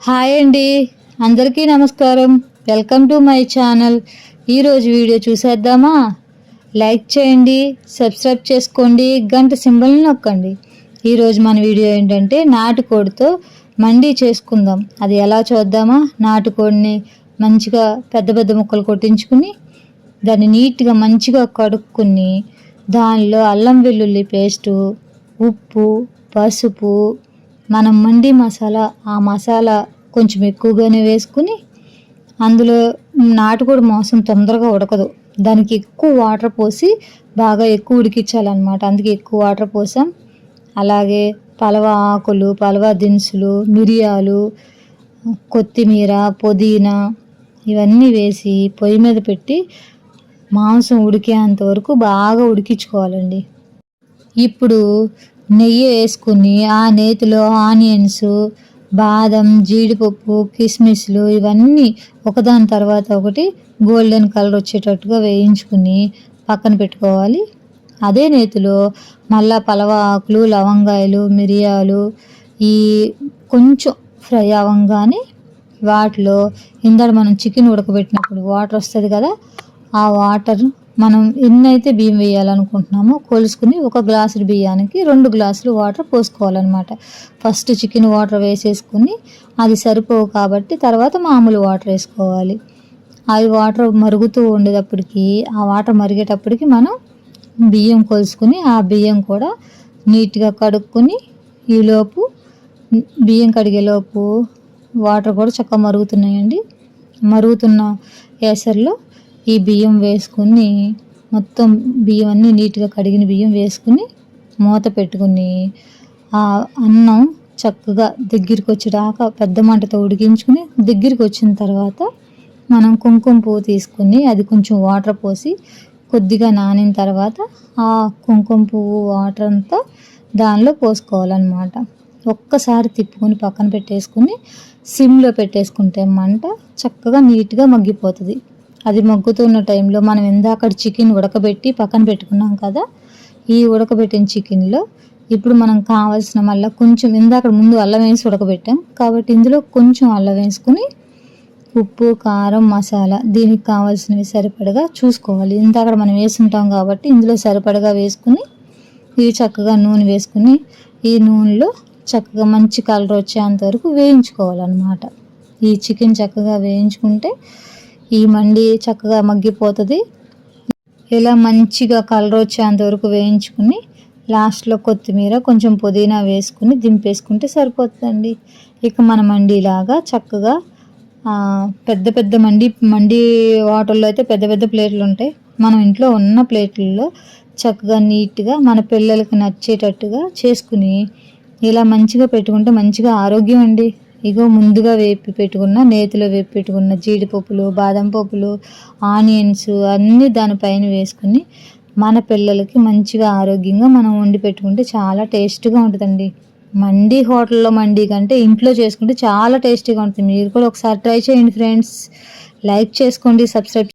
Hi అండి. అందరికీ నమస్కారం. Welcome to my channel. ఈరోజు వీడియో చూసేద్దామా? లైక్ చేయండి సబ్స్క్రైబ్ చేసుకోండి గంట సింబల్ని నొక్కండి. ఈరోజు మన వీడియో ఏంటంటే నాటుకోడితో మండి చేసుకుందాం. అది ఎలా చూద్దామా? నాటుకోడిని మంచిగా పెద్ద పెద్ద ముక్కలు కొట్టించుకుని దాన్ని నీట్గా మంచిగా కడుక్కుని దానిలో అల్లం వెల్లుల్లి పేస్టు ఉప్పు పసుపు మనం మండి మసాలా ఆ మసాలా కొంచెం ఎక్కువగానే వేసుకుని అందులో నాటుకోడి మాంసం తొందరగా ఉడకదు. దానికి ఎక్కువ వాటర్ పోసి బాగా ఎక్కువ ఉడికించాలన్నమాట. అందుకే ఎక్కువ వాటర్ పోసాం. అలాగే పలవ ఆకులు పలవ దినుసులు మిరియాలు కొత్తిమీర పుదీనా ఇవన్నీ వేసి పొయ్యి మీద పెట్టి మాంసం ఉడికేంత వరకు బాగా ఉడికించుకోవాలండి. ఇప్పుడు నెయ్యి వేసుకుని ఆ నేతిలో ఆనియన్స్ బాదం జీడిపప్పు కిస్మిస్లు ఇవన్నీ ఒకదాని తర్వాత ఒకటి గోల్డెన్ కలర్ వచ్చేటట్టుగా వేయించుకుని పక్కన పెట్టుకోవాలి. అదే నేతిలో మళ్ళా పలవాకులు లవంగాయలు మిరియాలు ఈ కొంచెం ఫ్రై అవ్వగానే వాటిలో ఇందడ మనం చికెన్ ఉడకబెట్టినప్పుడు వాటర్ వస్తుంది కదా ఆ వాటర్ మనం ఎన్నైతే బియ్యం వేయాలనుకుంటున్నామో కొలుసుకుని ఒక గ్లాసు బియ్యానికి రెండు గ్లాసులు వాటర్ పోసుకోవాలన్నమాట. ఫస్ట్ చికెన్ వాటర్ వేసేసుకుని అది సరిపోవు కాబట్టి తర్వాత మామూలు వాటర్ వేసుకోవాలి. అవి వాటర్ మరుగుతూ ఉండేటప్పటికి ఆ వాటర్ మరిగేటప్పటికి మనం బియ్యం కొలుసుకుని ఆ బియ్యం కూడా నీట్గా కడుక్కొని ఈలోపు బియ్యం కడిగేలోపు వాటర్ కూడా చక్కగా మరుగుతున్నాయండి. మరుగుతున్న ఏసర్లో ఈ బియ్యం వేసుకుని మొత్తం బియ్యం అన్నీ నీట్గా కడిగిన బియ్యం వేసుకుని మూత పెట్టుకుని ఆ అన్నం చక్కగా దగ్గరికి వచ్చేదాకా పెద్ద మంటతో ఉడికించుకుని దగ్గరికి వచ్చిన తర్వాత మనం కుంకుమ పువ్వు తీసుకుని అది కొంచెం వాటర్ పోసి కొద్దిగా నానిన తర్వాత ఆ కుంకుమ పువ్వు వాటర్ అంతా దానిలో పోసుకోవాలన్నమాట. ఒక్కసారి తిప్పుకొని పక్కన పెట్టేసుకుని సిమ్లో పెట్టేసుకుంటే మంట చక్కగా నీట్గా మగ్గిపోతుంది. అది మగ్గుతున్న టైంలో మనం ఇందాక చికెన్ ఉడకబెట్టి పక్కన పెట్టుకున్నాం కదా ఈ ఉడకబెట్టిన చికెన్లో ఇప్పుడు మనం కావాల్సిన మళ్ళీ కొంచెం ఇందాక ముందు అల్లం వేసి ఉడకబెట్టాం కాబట్టి ఇందులో కొంచెం అల్లం వేసుకుని ఉప్పు కారం మసాలా దీనికి కావాల్సినవి సరిపడగా చూసుకోవాలి. ఇందాక మనం వేసుంటాం కాబట్టి ఇందులో సరిపడగా వేసుకుని ఇవి చక్కగా నూనె వేసుకుని ఈ నూనెలో చక్కగా మంచి కలర్ వచ్చేంత వరకు వేయించుకోవాలన్నమాట. ఈ చికెన్ చక్కగా వేయించుకుంటే ఈ మండి చక్కగా మగ్గిపోతుంది. ఇలా మంచిగా కలర్ వచ్చేంత వరకు వేయించుకుని లాస్ట్లో కొత్తిమీర కొంచెం పుదీనా వేసుకుని దింపేసుకుంటే సరిపోతుందండి. ఇక మన మండిలాగా చక్కగా పెద్ద పెద్ద మండి మండి వాటర్లో అయితే పెద్ద పెద్ద ప్లేట్లు ఉంటాయి. మనం ఇంట్లో ఉన్న ప్లేట్లలో చక్కగా నీట్గా మన పిల్లలకి నచ్చేటట్టుగా చేసుకుని ఇలా మంచిగా పెట్టుకుంటే మంచిగా ఆరోగ్యం అండి. ఇగో ముందుగా వేపి పెట్టుకున్న నేతిలో వేపి పెట్టుకున్న జీడిపప్పులు బాదం పప్పులు ఆనియన్స్ అన్నీ దానిపైన వేసుకుని మన పిల్లలకి మంచిగా ఆరోగ్యంగా మనం వండి పెట్టుకుంటే చాలా టేస్ట్గా ఉంటుందండి. మండి హోటల్లో మండి కంటే ఇంట్లో చేసుకుంటే చాలా టేస్టీగా ఉంటుంది. మీరు కూడా ఒకసారి ట్రై చేయండి ఫ్రెండ్స్. లైక్ చేసుకోండి సబ్స్క్రైబ్